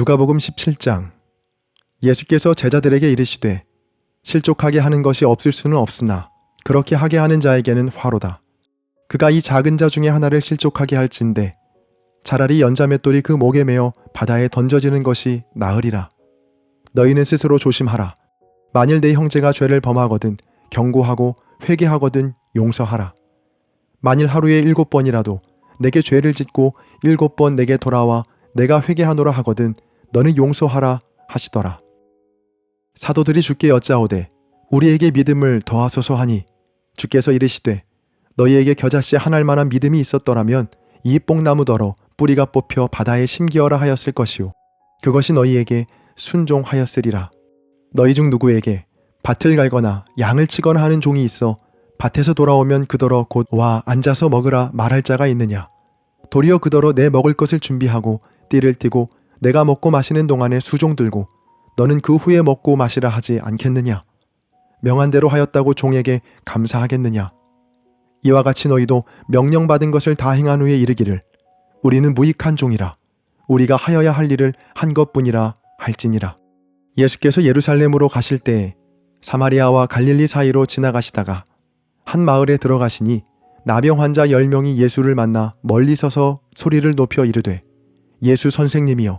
누가복음 17장 예수께서 제자들에게 이르시되 실족하게 하는 것이 없을 수는 없으나 그렇게 하게 하는 자에게는 화로다. 그가 이 작은 자 중에 하나를 실족하게 할진대 차라리 연자맷돌이 그 목에 매어 바다에 던져지는 것이 나으리라. 너희는 스스로 조심하라. 만일 내 형제가 죄를 범하거든 경고하고 회개하거든 용서하라. 만일 하루에 일곱 번이라도 내게 죄를 짓고 일곱 번 내게 돌아와 내가 회개하노라 하거든 너는 용서하라 하시더라. 사도들이 주께 여짜오되 우리에게 믿음을 더하소서 하니 주께서 이르시되 너희에게 겨자씨 하나일 만한 믿음이 있었더라면 이 뽕나무더러 뿌리가 뽑혀 바다에 심기어라 하였을 것이요 그것이 너희에게 순종하였으리라. 너희 중 누구에게 밭을 갈거나 양을 치거나 하는 종이 있어 밭에서 돌아오면 그더러 곧 와 앉아서 먹으라 말할 자가 있느냐 도리어 그더러 내 먹을 것을 준비하고 띠를 띠고 내가 먹고 마시는 동안에 수종 들고 너는 그 후에 먹고 마시라 하지 않겠느냐? 명한 대로 하였다고 종에게 감사하겠느냐? 이와 같이 너희도 명령받은 것을 다 행한 후에 이르기를 우리는 무익한 종이라. 우리가 하여야 할 일을 한 것뿐이라 할지니라. 예수께서 예루살렘으로 가실 때에 사마리아와 갈릴리 사이로 지나가시다가 한 마을에 들어가시니 나병 환자 10명이 예수를 만나 멀리 서서 소리를 높여 이르되 예수 선생님이여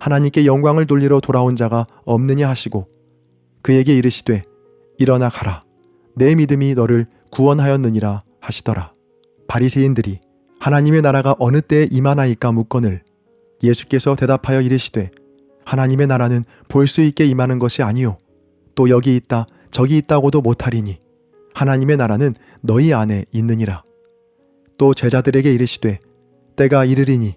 하나님께 영광을 돌리러 돌아온 자가 없느냐 하시고 그에게 이르시되 일어나 가라. 내 믿음이 너를 구원하였느니라 하시더라. 바리새인들이 하나님의 나라가 어느 때에 임하나이까 묻거늘 예수께서 대답하여 이르시되 하나님의 나라는 볼 수 있게 임하는 것이 아니요 또 여기 있다 저기 있다고도 못하리니 하나님의 나라는 너희 안에 있느니라. 또 제자들에게 이르시되 때가 이르리니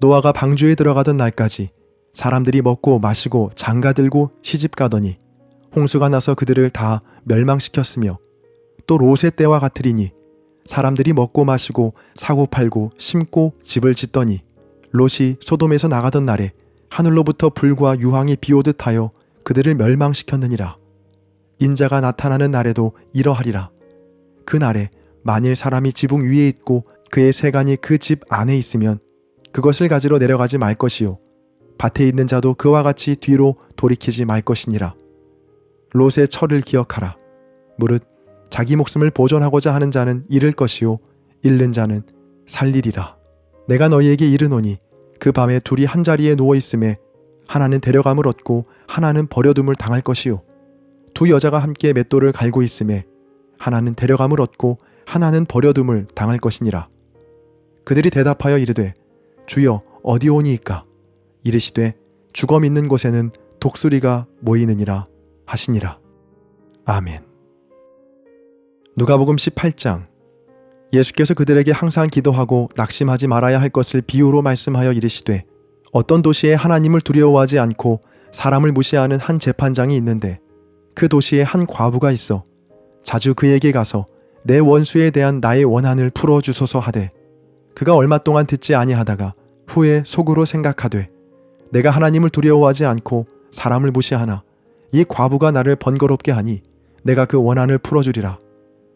노아가 방주에 들어가던 날까지 사람들이 먹고 마시고 장가 들고 시집 가더니 홍수가 나서 그들을 다 멸망시켰으며 또 롯의 때와 같으리니 사람들이 먹고 마시고 사고 팔고 심고 집을 짓더니 롯이 소돔에서 나가던 날에 하늘로부터 불과 유황이 비오듯 하여 그들을 멸망시켰느니라. 인자가 나타나는 날에도 이러하리라. 그 날에 만일 사람이 지붕 위에 있고 그의 세간이 그 집 안에 있으면 그것을 가지러 내려가지 말 것이요. 밭에 있는 자도 그와 같이 뒤로 돌이키지 말 것이니라. 롯의 철을 기억하라. 무릇 자기 목숨을 보존하고자 하는 자는 잃을 것이요. 잃는 자는 살리리라. 내가 너희에게 이르노니 그 밤에 둘이 한 자리에 누워 있음에 하나는 데려감을 얻고 하나는 버려둠을 당할 것이요. 두 여자가 함께 맷돌을 갈고 있음에 하나는 데려감을 얻고 하나는 버려둠을 당할 것이니라. 그들이 대답하여 이르되 주여 어디 오니이까? 이르시되 죽어 있는 곳에는 독수리가 모이느니라 하시니라. 아멘. 누가복음 18장. 예수께서 그들에게 항상 기도하고 낙심하지 말아야 할 것을 비유로 말씀하여 이르시되 어떤 도시에 하나님을 두려워하지 않고 사람을 무시하는 한 재판장이 있는데 그 도시에 한 과부가 있어 자주 그에게 가서 내 원수에 대한 나의 원한을 풀어 주소서 하되 그가 얼마 동안 듣지 아니하다가 후에 속으로 생각하되 내가 하나님을 두려워하지 않고 사람을 무시하나 이 과부가 나를 번거롭게 하니 내가 그 원한을 풀어주리라.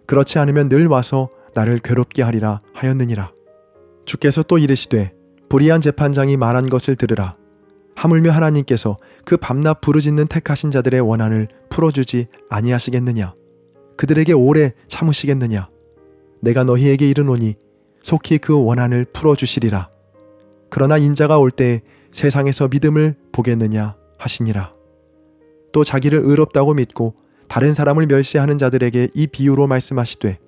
그렇지 않으면 늘 와서 나를 괴롭게 하리라 하였느니라. 주께서 또 이르시되 불의한 재판장이 말한 것을 들으라. 하물며 하나님께서 그 밤낮 부르짖는 택하신 자들의 원한을 풀어주지 아니하시겠느냐? 그들에게 오래 참으시겠느냐? 내가 너희에게 이르노니 속히 그 원한을 풀어주시리라. 그러나 인자가 올 때 세상에서 믿음을 보겠느냐 하시니라. 또 자기를 의롭다고 믿고 다른 사람을 멸시하는 자들에게 이 비유로 말씀하시되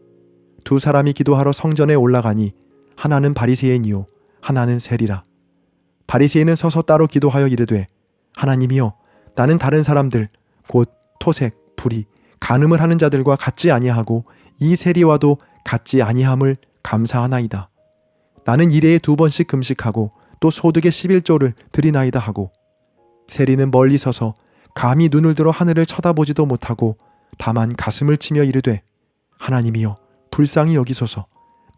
두 사람이 기도하러 성전에 올라가니 하나는 바리새인이요 하나는 세리라 바리새인은 서서 따로 기도하여 이르되 하나님이여 나는 다른 사람들 곧 토색 불이 간음을 하는 자들과 같지 아니하고 이 세리와도 같지 아니함을 감사하나이다. 나는 일해에 두 번씩 금식하고 또 소득의 11조를 드리나이다 하고 세리는 멀리 서서 감히 눈을 들어 하늘을 쳐다보지도 못하고 다만 가슴을 치며 이르되 하나님이여 불쌍히 여기소서.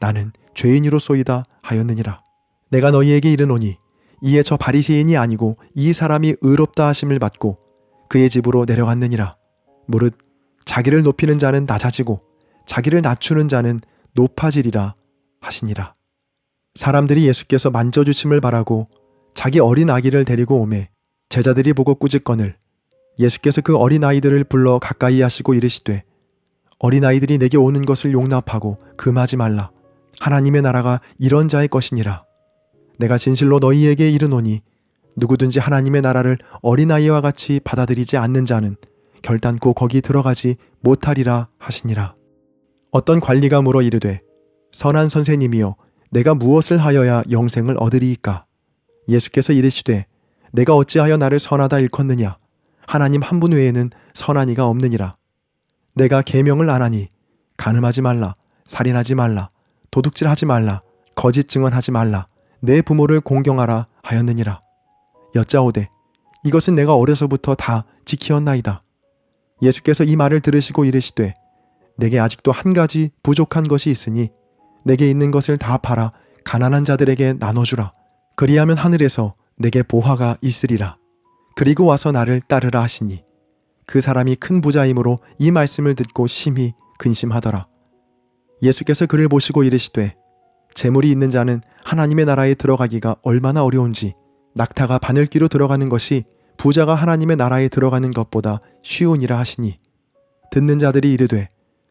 나는 죄인이로소이다 하였느니라. 내가 너희에게 이르노니 이에 저 바리새인이 아니고 이 사람이 의롭다 하심을 받고 그의 집으로 내려갔느니라. 무릇 자기를 높이는 자는 낮아지고 자기를 낮추는 자는 높아지리라 하시니라. 사람들이 예수께서 만져주심을 바라고 자기 어린 아기를 데리고 오매 제자들이 보고 꾸짖거늘 예수께서 그 어린 아이들을 불러 가까이 하시고 이르시되 어린 아이들이 내게 오는 것을 용납하고 금하지 말라. 하나님의 나라가 이런 자의 것이니라. 내가 진실로 너희에게 이르노니 누구든지 하나님의 나라를 어린 아이와 같이 받아들이지 않는 자는 결단코 거기 들어가지 못하리라 하시니라 어떤 관리가 물어 이르되 선한 선생님이여 내가 무엇을 하여야 영생을 얻으리이까? 예수께서 이르시되 내가 어찌하여 나를 선하다 일컫느냐? 하나님 한 분 외에는 선한 이가 없느니라. 내가 계명을 안 하니 간음하지 말라 살인하지 말라 도둑질하지 말라 거짓 증언하지 말라 내 부모를 공경하라 하였느니라. 여짜오되 이것은 내가 어려서부터 다 지키었나이다. 예수께서 이 말을 들으시고 이르시되 내게 아직도 한 가지 부족한 것이 있으니 내게 있는 것을 다 팔아 가난한 자들에게 나눠주라. 그리하면 하늘에서 내게 보화가 있으리라. 그리고 와서 나를 따르라 하시니 그 사람이 큰 부자이므로 이 말씀을 듣고 심히 근심하더라. 예수께서 그를 보시고 이르시되 재물이 있는 자는 하나님의 나라에 들어가기가 얼마나 어려운지 낙타가 바늘귀로 들어가는 것이 부자가 하나님의 나라에 들어가는 것보다 쉬우니라 하시니 듣는 자들이 이르되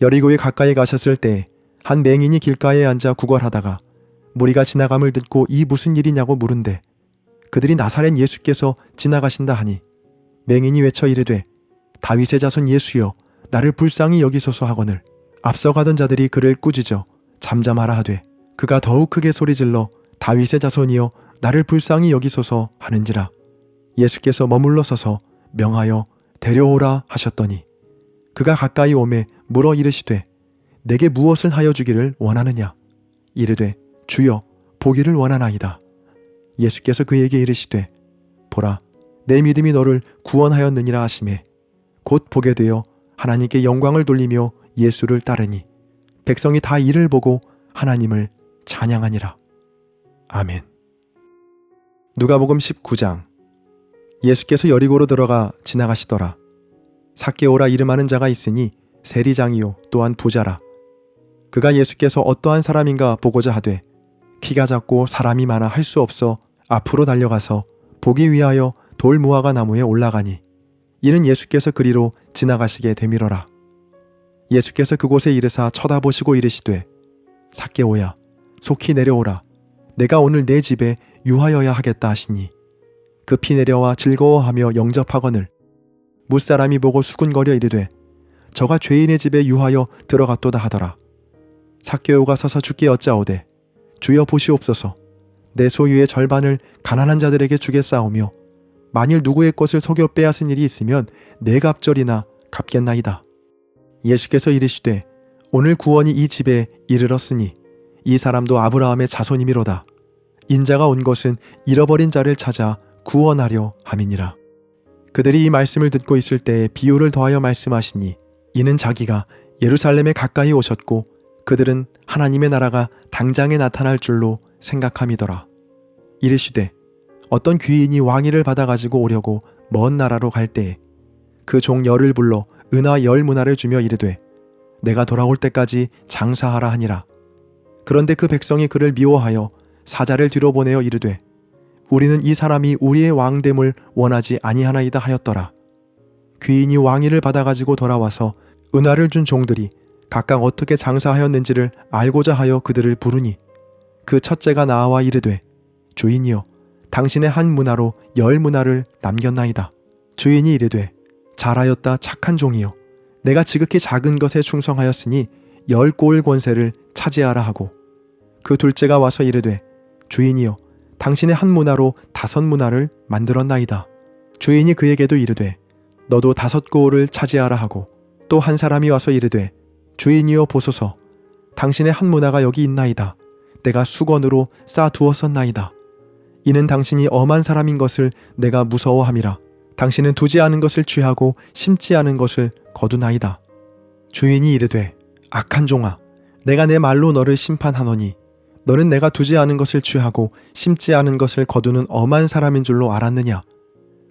여리고에 가까이 가셨을 때 한 맹인이 길가에 앉아 구걸하다가 무리가 지나감을 듣고 이 무슨 일이냐고 물은데 그들이 나사렛 예수께서 지나가신다 하니 맹인이 외쳐 이르되 다윗의 자손 예수여 나를 불쌍히 여기소서 하거늘 앞서가던 자들이 그를 꾸짖어 잠잠하라 하되 그가 더욱 크게 소리질러 다윗의 자손이여 나를 불쌍히 여기소서 하는지라. 예수께서 머물러 서서 명하여 데려오라 하셨더니 그가 가까이 오매 물어 이르시되 내게 무엇을 하여 주기를 원하느냐 이르되 주여 보기를 원하나이다. 예수께서 그에게 이르시되 보라 내 믿음이 너를 구원하였느니라 하심에 곧 보게 되어 하나님께 영광을 돌리며 예수를 따르니 백성이 다 이를 보고 하나님을 찬양하니라. 아멘. 누가복음 19장 예수께서 여리고로 들어가 지나가시더라. 사케오라 이름하는 자가 있으니 세리장이요 또한 부자라. 그가 예수께서 어떠한 사람인가 보고자 하되 키가 작고 사람이 많아 할 수 없어 앞으로 달려가서 보기 위하여 돌 무화과 나무에 올라가니 이는 예수께서 그리로 지나가시게 되밀어라. 예수께서 그곳에 이르사 쳐다보시고 이르시되 사케오야 속히 내려오라 내가 오늘 내 집에 유하여야 하겠다 하시니 급히 내려와 즐거워하며 영접하거늘 무사람이 보고 수군거려 이르되 저가 죄인의 집에 유하여 들어갔도다 하더라 사케오가 서서 죽게 어짜오되 주여 보시옵소서. 내 소유의 절반을 가난한 자들에게 주겠사오며 만일 누구의 것을 속여 빼앗은 일이 있으면 네 갑절이나 갚겠나이다. 예수께서 이르시되 오늘 구원이 이 집에 이르렀으니 이 사람도 아브라함의 자손이미로다. 인자가 온 것은 잃어버린 자를 찾아 구원하려 함이니라. 그들이 이 말씀을 듣고 있을 때에 비유를 더하여 말씀하시니 이는 자기가 예루살렘에 가까이 오셨고 그들은 하나님의 나라가 당장에 나타날 줄로 생각함이더라. 이르시되 어떤 귀인이 왕위를 받아 가지고 오려고 먼 나라로 갈 때에 그 종 열을 불러 은하 열 문화를 주며 이르되 내가 돌아올 때까지 장사하라 하니라. 그런데 그 백성이 그를 미워하여 사자를 뒤로 보내어 이르되 우리는 이 사람이 우리의 왕됨을 원하지 아니하나이다 하였더라. 귀인이 왕위를 받아 가지고 돌아와서 은화를 준 종들이 각각 어떻게 장사하였는지를 알고자 하여 그들을 부르니 그 첫째가 나와 이르되 주인이여 당신의 한 문화로 열 문화를 남겼나이다. 주인이 이르되 잘하였다 착한 종이여 내가 지극히 작은 것에 충성하였으니 열골 권세를 차지하라 하고 그 둘째가 와서 이르되 주인이여 당신의 한 문화로 다섯 문화를 만들었나이다. 주인이 그에게도 이르되 너도 다섯 고을을 차지하라 하고 또 한 사람이 와서 이르되 주인이여 보소서 당신의 한 문화가 여기 있나이다. 내가 수건으로 쌓아 두었었나이다. 이는 당신이 엄한 사람인 것을 내가 무서워함이라. 당신은 두지 않은 것을 취하고 심지 않은 것을 거두나이다. 주인이 이르되 악한 종아 내가 내 말로 너를 심판하노니 너는 내가 두지 않은 것을 취하고 심지 않은 것을 거두는 엄한 사람인 줄로 알았느냐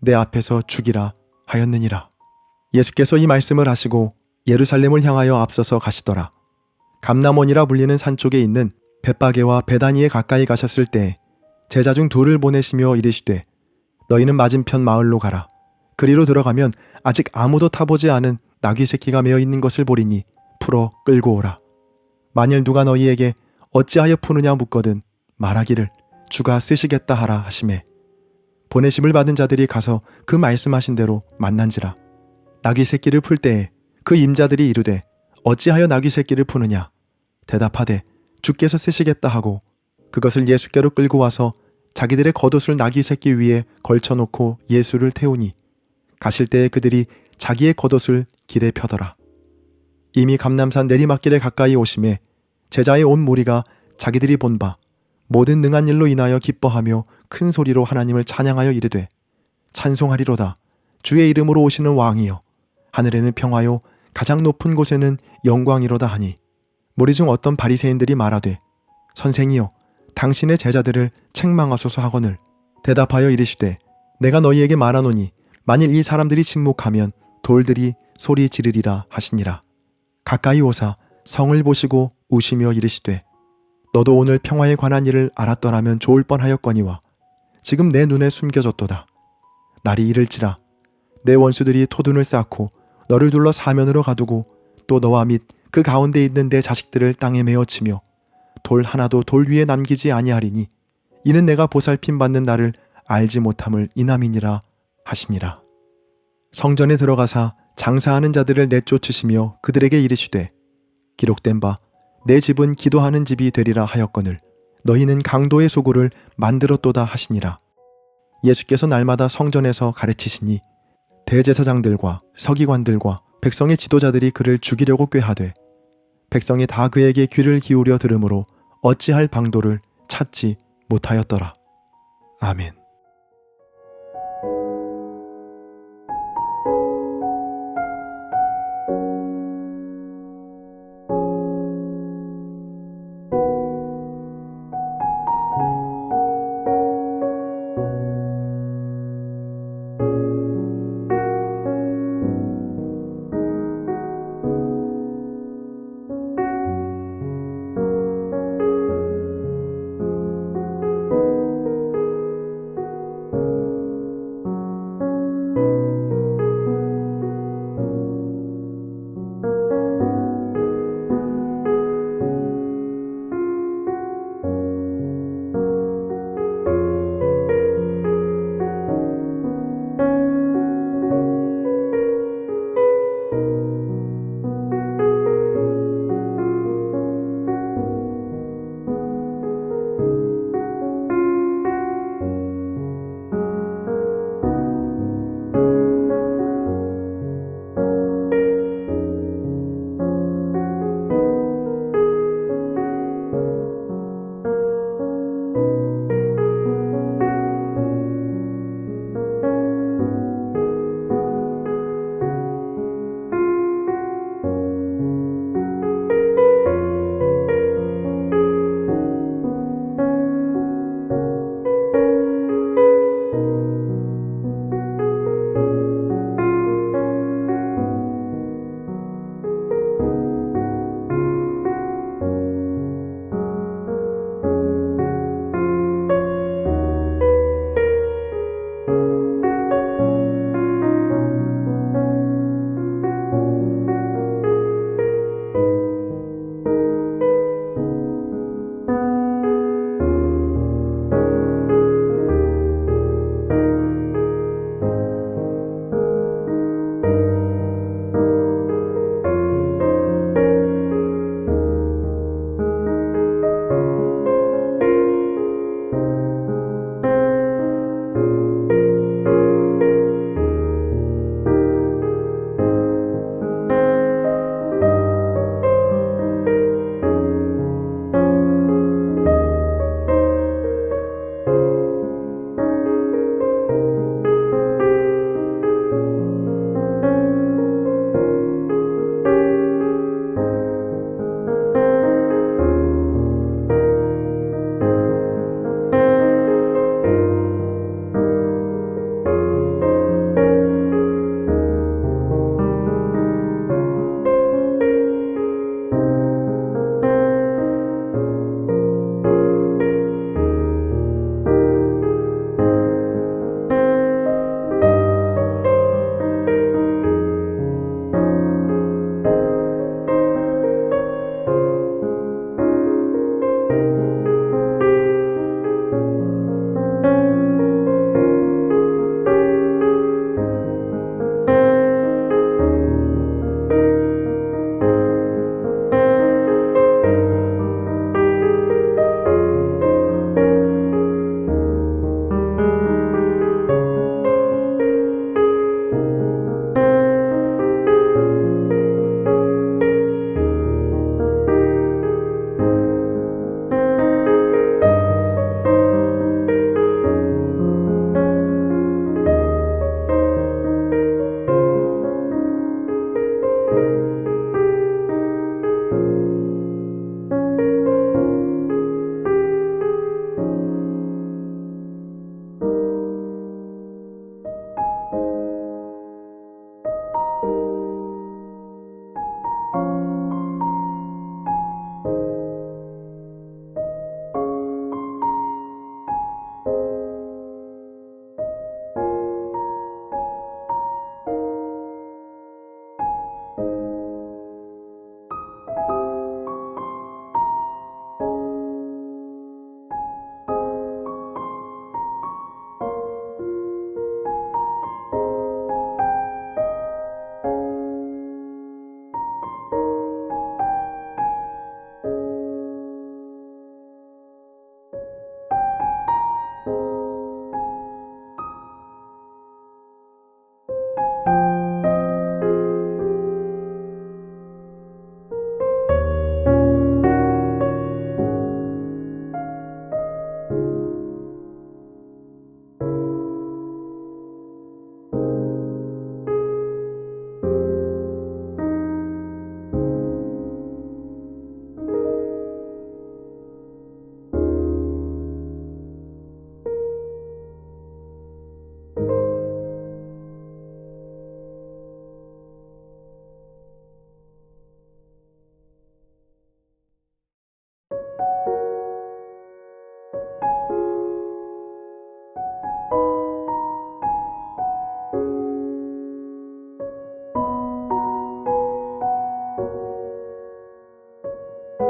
내 앞에서 죽이라 하였느니라 예수께서 이 말씀을 하시고 예루살렘을 향하여 앞서서 가시더라. 감남원이라 불리는 산 쪽에 있는 벳바게와 베다니에 가까이 가셨을 때 제자 중 둘을 보내시며 이르시되 너희는 맞은편 마을로 가라. 그리로 들어가면 아직 아무도 타보지 않은 나귀 새끼가 메어 있는 것을 보리니 풀어 끌고 오라. 만일 누가 너희에게 어찌하여 푸느냐 묻거든 말하기를 주가 쓰시겠다 하라 하심에 보내심을 받은 자들이 가서 그 말씀하신 대로 만난지라. 나귀 새끼를 풀 때에 그 임자들이 이르되 어찌하여 나귀 새끼를 푸느냐? 대답하되 주께서 쓰시겠다 하고 그것을 예수께로 끌고 와서 자기들의 겉옷을 나귀 새끼 위에 걸쳐놓고 예수를 태우니 가실 때에 그들이 자기의 겉옷을 길에 펴더라. 이미 감남산 내리막길에 가까이 오심에 제자의 온 무리가 자기들이 본 바 모든 능한 일로 인하여 기뻐하며 큰 소리로 하나님을 찬양하여 이르되 찬송하리로다. 주의 이름으로 오시는 왕이여. 하늘에는 평화요 가장 높은 곳에는 영광이로다 하니. 무리 중 어떤 바리새인들이 말하되 선생이여 당신의 제자들을 책망하소서 하거늘. 대답하여 이르시되 내가 너희에게 말하노니 만일 이 사람들이 침묵하면 돌들이 소리 지르리라 하시니라. 가까이 오사 성을 보시고 우시며 이르시되 너도 오늘 평화에 관한 일을 알았더라면 좋을 뻔하였거니와 지금 내 눈에 숨겨졌도다 날이 이를지라 내 원수들이 토둔을 쌓고 너를 둘러 사면으로 가두고 또 너와 및 그 가운데 있는 내 자식들을 땅에 메어치며 돌 하나도 돌 위에 남기지 아니하리니 이는 내가 보살핌 받는 나를 알지 못함을 이남이니라 하시니라. 성전에 들어가사 장사하는 자들을 내쫓으시며 그들에게 이르시되 기록된 바 내 집은 기도하는 집이 되리라 하였거늘 너희는 강도의 소굴을 만들었도다 하시니라. 예수께서 날마다 성전에서 가르치시니 대제사장들과 서기관들과 백성의 지도자들이 그를 죽이려고 꾀하되 백성이 다 그에게 귀를 기울여 들으므로 어찌할 방도를 찾지 못하였더라. 아멘.